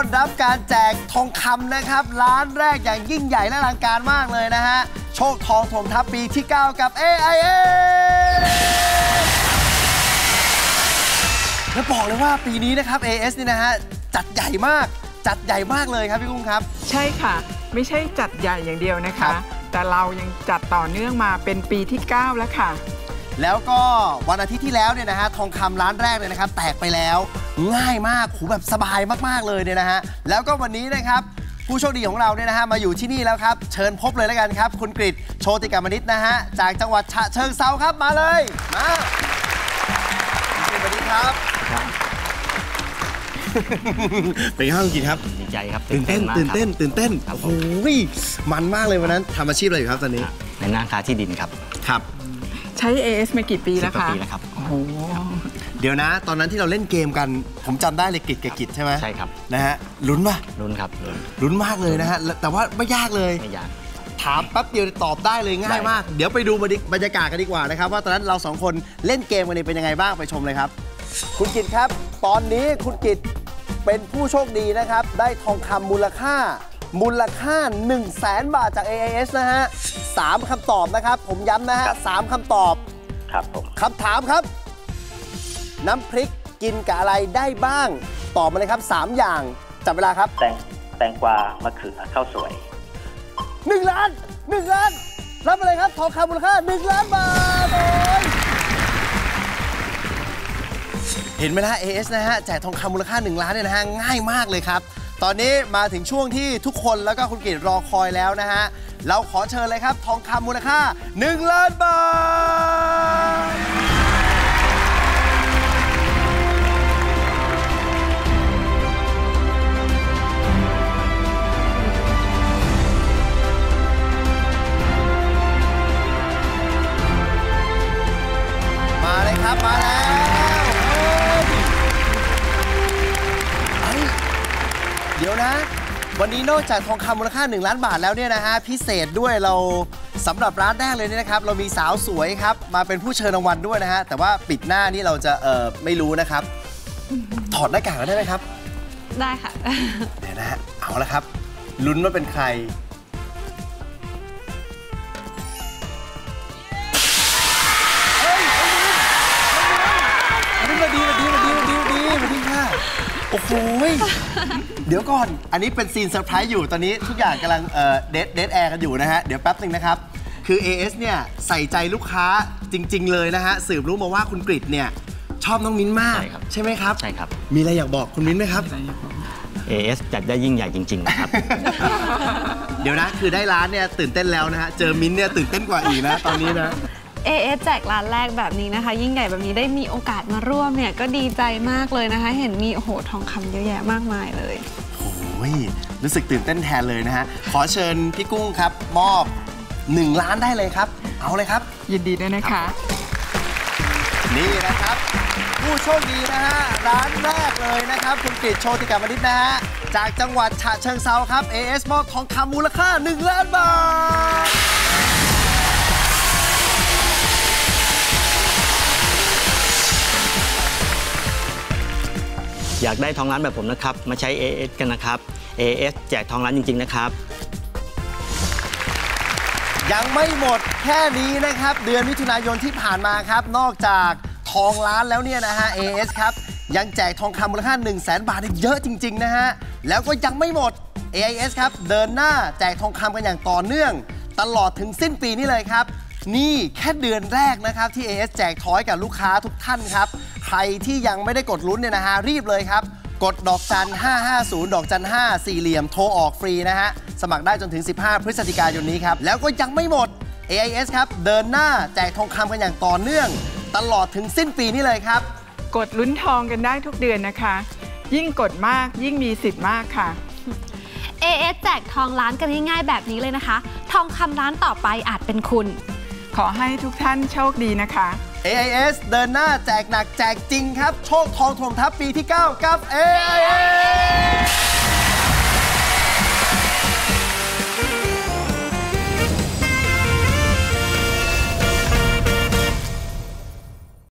อนรับการแจกทองคำนะครับ ร้านแรกอย่างยิ่งใหญ่และอลังการมากเลยนะฮะ โชคทองถมทัพปีที่ 9 กับ AIA แล้วบอกเลยว่าปีนี้นะครับ AS นี่นะฮะ จัดใหญ่มากจัดใหญ่มากเลยครับพี่กุ้งครับ ใช่ค่ะ ไม่ใช่จัดใหญ่อย่างเดียวนะครัคะบแต่เรายังจัดต่อเนื่องมาเป็นปีที่ 9 แล้วค่ะ แล้วก็วันอาทิตย์ที่แล้วเนี่ยนะฮะทองคำร้านแรกเลยนะครับ แตกไปแล้ว ง่ายมากหูแบบสบายมากๆเลยเนี่ยนะฮะแล้วก็วันนี้นะครับผู้โชคดีของเราเนี่ยนะฮะมาอยู่ที่นี่แล้วครับ เชิญพบเลยแล้วกันครับ คุณกริตโชติกามนิตนะฮะจากจังหวัดฉะเชิงเซาครับมาเลยมาคุณกฤษสวัสดีครับเป็นไงบ้างคุณกฤษครับดีใจครับตื่นเต้นมากตื่นเต้นครับตื่นเต้นครับโอ้โหมันมากเลยวันนั้นทำอาชีพอะไรอยู่ครับตอนนี้ในหน้าค้าที่ดินครับครับ ใช้ AS มากี่ปีสิแล้บวกว่าคะปีแล้วครับโอ้โห เดี๋ยวนะ ตอนนั้นที่เราเล่นเกมกัน ผมจำได้เลยกิจกับกิจใช่ไหมใช่ครับ นะฮะลุ้นป่ะรุ่นครับรุ่นลุ้นมากเลยนะฮะแล้วแต่ว่าไม่ยากเลย ไม่ยาก ถามแป๊บเดียวตอบได้เลยง่ายมาก เดี๋ยวไปดูบรรยากาศกันดีกว่านะครับ ว่าตอนนั้นเราสองคนเล่นเกมกันนี่เป็นยังไงบ้างไปชมเลยครับ คุณกิตครับ ตอนนี้คุณกิตเป็นผู้โชคดีนะครับ ได้ทองคำมูลค่า มูลค่า 1 0 0 0 0แสนบาทจาก AIS นะฮะสามคำตอบนะครับ ผมย้ำนะฮะสามคำตอบครับผมคำถามครับ น้ำพริกกินกับอะไรได้บ้าง ตอบมาเลยครับ 3 อย่างจับเวลาครับ แตงแตงกวามะเขือข้าวสวย 1 ล้าน 1 ล้าน รับไปเลยครับทองคำมูลค่า 1 ล้านบาทโอ้ยเห็นไหมนะฮะ AS นะฮะแจกทองคำมูลค่า 1 ล้านเนี่ยนะฮะง่ายมากเลยครับ ตอนนี้มาถึงช่วงที่ทุกคนแล้วก็คุณกิตรอคอยแล้วนะฮะเราขอเชิญเลยครับ ทองคำมูลค่า 1 ล้านบาท นะ วันนี้นอกจากทองคำมูลค่า 1 ล้านบาทแล้วเนี่ยนะฮะพิเศษด้วยเราสำหรับร้านแรกเลยเนี่ยนะครับ เรามีสาวสวยครับ มาเป็นผู้เชิญรางวัลด้วยนะฮะ แต่ว่าปิดหน้านี่เราจะเออไม่รู้นะครับ ถอดหน้ากากกันได้ไหมครับ ได้ค่ะ เดี๋ยวนะฮะเอาละครับ ลุ้นว่าเป็นใคร โอ้โหยเดี๋ยวก่อน อันนี้เป็นซีนเซอร์ไพรส์อยู่ตอนนี้ทุกอย่างกำลังเอ่อเดทเดทแอร์กันอยู่นะฮะ เดี๋ยวแป๊บหนึ่งนะครับ คือ AS เนี่ยใส่ใจลูกค้าจริง ๆ เลยนะฮะ สืบรู้มาว่าคุณกริดเนี่ยชอบน้องมิ้นมากใช่ครับใช่ไหมครับ ใช่ครับ มีอะไรอยากบอกคุณมิ้นไหมครับ AS จัดได้ยิ่งใหญ่จริง ๆ นะครับ เดี๋ยวนะ คือได้ร้านเนี่ยตื่นเต้นแล้วนะฮะ เจอมิ้นท์เนี่ยตื่นเต้นกว่าอีกนะตอนนี้นะ AS แจกร้านแรกแบบนี้นะคะ ยิ่งใหญ่แบบนี้ได้มีโอกาสมาร่วมเนี่ยก็ดีใจมากเลยนะคะ เห็นมีโอ้โหทองคำเยอะแยะมากมายเลยโอ้ยรู้สึกตื่นเต้นแทนเลยนะฮะ ขอเชิญพี่กุ้งครับมอบ 1 ล้านได้เลยครับ เอาเลยครับ ยินดีด้วยนะคะ นี่นะครับ ผู้โชคดีนะฮะร้านแรกเลยนะครับ คุณกฤษโชติกามนิตนะฮะจากจังหวัดฉะเชิงเซาครับ AS มอบทองคำมูลค่า 1 ล้านบาท อยากได้ทองล้านแบบผมนะครับ มาใช้ AS กันนะครับ AS แจกทองล้านจริง ๆ นะครับ ยังไม่หมดแค่นี้นะครับ เดือนมิถุนายนที่ผ่านมาครับ นอกจากทองล้านแล้วเนี่ยนะฮะ AS ครับ ยังแจกทองคำมูลค่า 1 0 0 0 0แบาทอีกเยอะจริง ๆ นะฮะ แล้วก็ยังไม่หมด AIS ครับ เดินหน้าแจกทองคำกันอย่างต่อเนื่อง ตลอดถึงสิ้นปีนี้เลยครับ นี่แค่เดือนแรกนะครับที่ AS แจกทอยกับลูกค้าทุกท่านครับ ใครที่ยังไม่ได้กดลุ้นเนี่ยนะฮะรีบเลยครับ กดดอกจัน 550 ดอกจัน 5 สี่เหลี่ยมโทรออกฟรีนะฮะ สมัครได้จนถึง 15 พฤศจิกายนนี้ครับ แล้วก็ยังไม่หมด AIS ครับ เดินหน้าแจกทองคำกันอย่างต่อเนื่อง ตลอดถึงสิ้นปีนี้เลยครับ กดลุ้นทองกันได้ทุกเดือนนะคะ ยิ่งกดมากยิ่งมีสิทธิ์มากค่ะ AS แจกทองล้านกันง่ายๆแบบนี้เลยนะคะ ทองคำล้านต่อไปอาจเป็นคุณ ขอให้ทุกท่านโชคดีนะคะ AIS เดินหน้าแจกหนักแจกจริงครับ โชคทองถมทัพปีที่ 9 กับ AIS